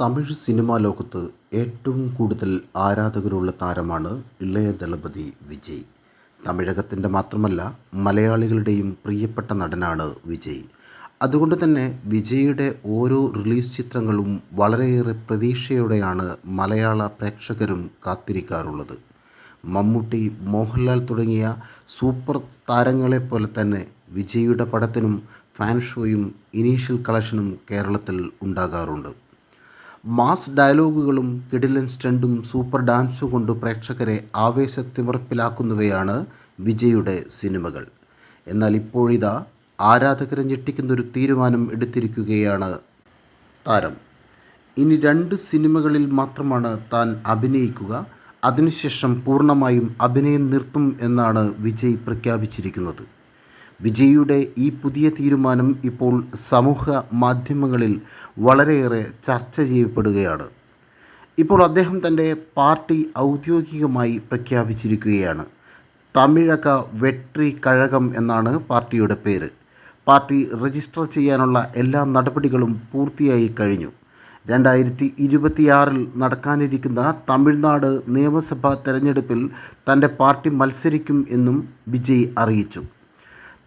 Tamil cinema ലോകത്ത് ഏറ്റവും കൂടുതൽ ആരാധകരുള്ള താരമാണ് ഇളയ ദളപതി വിജയ്. തമിഴകത്തിന്റെ മാത്രമല്ല മലയാളികളുടെയും പ്രിയപ്പെട്ട നടനാണ് വിജയ്. അതുകൊണ്ട് തന്നെ വിജയുടെ ഓരോ റിലീസ് ചിത്രങ്ങളും വളരെയേറെ പ്രതീക്ഷയോടെയാണ് മലയാള പ്രേക്ഷകരും കാത്തിരിക്കാറുള്ളത്. മമ്മൂട്ടി മോഹൻലാൽ തുടങ്ങിയ സൂപ്പർ താരങ്ങളെപ്പോലെ തന്നെ വിജയുടെ പടത്തിനും ഫാൻ ഷോയും ഇനീഷ്യൽ കളക്ഷനും കേരളത്തിൽ ഉണ്ടാകാറുണ്ട്. മാസ് ഡയലോഗുകളും കിടിലൻ സ്റ്റണ്ടും സൂപ്പർ ഡാൻസും കൊണ്ട് പ്രേക്ഷകരെ ആവേശത്തിമർപ്പിലാക്കുന്നവയാണ് വിജയുടെ സിനിമകൾ. എന്നാൽ ഇപ്പോഴിതാ ആരാധകരെ ഞെട്ടിക്കുന്നൊരു തീരുമാനം എടുത്തിരിക്കുകയാണ് താരം. ഇനി രണ്ട് സിനിമകളിൽ മാത്രമാണ് താൻ അഭിനയിക്കുക. അതിനുശേഷം പൂർണമായും അഭിനയം നിർത്തും എന്നാണ് വിജയ് പ്രഖ്യാപിച്ചിരിക്കുന്നത്. വിജയിയുടെ ഈ പുതിയ തീരുമാനം ഇപ്പോൾ സമൂഹ മാധ്യമങ്ങളിൽ വളരെയേറെ ചർച്ച ചെയ്യപ്പെടുകയാണ്. ഇപ്പോൾ അദ്ദേഹം തന്റെ പാർട്ടി ഔദ്യോഗികമായി പ്രഖ്യാപിച്ചിരിക്കുകയാണ്. തമിഴക വെട്രി കഴകം എന്നാണ് പാർട്ടിയുടെ പേര്. പാർട്ടി രജിസ്റ്റർ ചെയ്യാനുള്ള എല്ലാ നടപടികളും പൂർത്തിയായി കഴിഞ്ഞു. രണ്ടായിരത്തി ഇരുപത്തിയാറിൽ നടക്കാനിരിക്കുന്ന തമിഴ്നാട് നിയമസഭാ തെരഞ്ഞെടുപ്പിൽ തന്റെ പാർട്ടി മത്സരിക്കും എന്നും വിജയ് അറിയിച്ചു.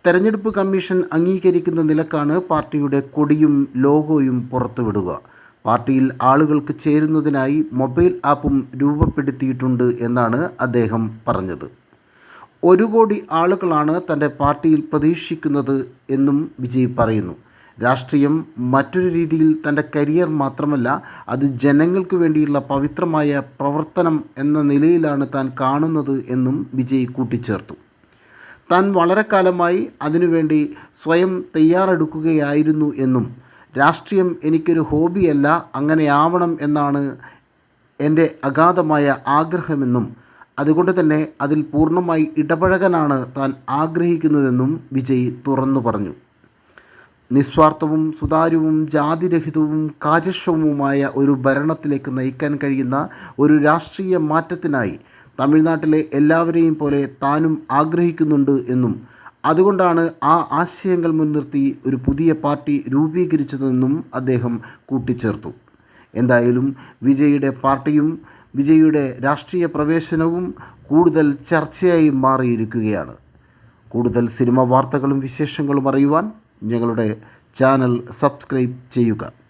തെരഞ്ഞെടുപ്പ് കമ്മീഷൻ അംഗീകരിക്കുന്ന നിലക്കാണ് പാർട്ടിയുടെ കൊടിയും ലോഗോയും പുറത്തുവിടുക. പാർട്ടിയിൽ ആളുകൾക്ക് ചേരുന്നതിനായി മൊബൈൽ ആപ്പും രൂപപ്പെടുത്തിയിട്ടുണ്ട് എന്നാണ് അദ്ദേഹം പറഞ്ഞത്. ഒരു കോടി ആളുകളാണ് തന്റെ പാർട്ടിയിൽ പ്രതീക്ഷിക്കുന്നത് എന്നും വിജയ് പറയുന്നു. രാഷ്ട്രീയം മറ്റൊരു രീതിയിൽ തന്റെ കരിയർ മാത്രമല്ല അത് ജനങ്ങൾക്ക് വേണ്ടിയുള്ള പവിത്രമായ പ്രവർത്തനം എന്ന നിലയിലാണ് താൻ കാണുന്നത് എന്നും വിജയ് കൂട്ടിച്ചേർത്തു. താൻ വളരെ കാലമായി അതിനുവേണ്ടി സ്വയം തയ്യാറെടുക്കുകയായിരുന്നു എന്നും രാഷ്ട്രീയം എനിക്കൊരു ഹോബിയല്ല അങ്ങനെയാവണം എന്നാണ് എന്റെ അഗാധമായ ആഗ്രഹമെന്നും അതുകൊണ്ട് തന്നെ അതിൽ പൂർണമായി ഇടപഴകാനാണ് താൻ ആഗ്രഹിക്കുന്നതെന്നും വിജയ് തുറന്നു പറഞ്ഞു. നിസ്വാർത്ഥവും സുതാര്യവും ജാതിരഹിതവും കാര്യക്ഷമവുമായ ഒരു ഭരണത്തിലേക്ക് നയിക്കാൻ കഴിയുന്ന ഒരു രാഷ്ട്രീയ മാറ്റത്തിനായി തമിഴ്നാട്ടിലെ എല്ലാവരെയും പോലെ താനും ആഗ്രഹിക്കുന്നുണ്ട് എന്നും അതുകൊണ്ടാണ് ആ ആശയങ്ങൾ മുൻനിർത്തി ഒരു പുതിയ പാർട്ടി രൂപീകരിച്ചതെന്നും അദ്ദേഹം കൂട്ടിച്ചേർത്തു. എന്തായാലും വിജയുടെ പാർട്ടിയും വിജയുടെ രാഷ്ട്രീയ പ്രവേശനവും കൂടുതൽ ചർച്ചയായി മാറിയിരിക്കുകയാണ്. കൂടുതൽ സിനിമ വാർത്തകളും വിശേഷങ്ങളും അറിയുവാൻ ഞങ്ങളുടെ ചാനൽ സബ്സ്ക്രൈബ് ചെയ്യുക.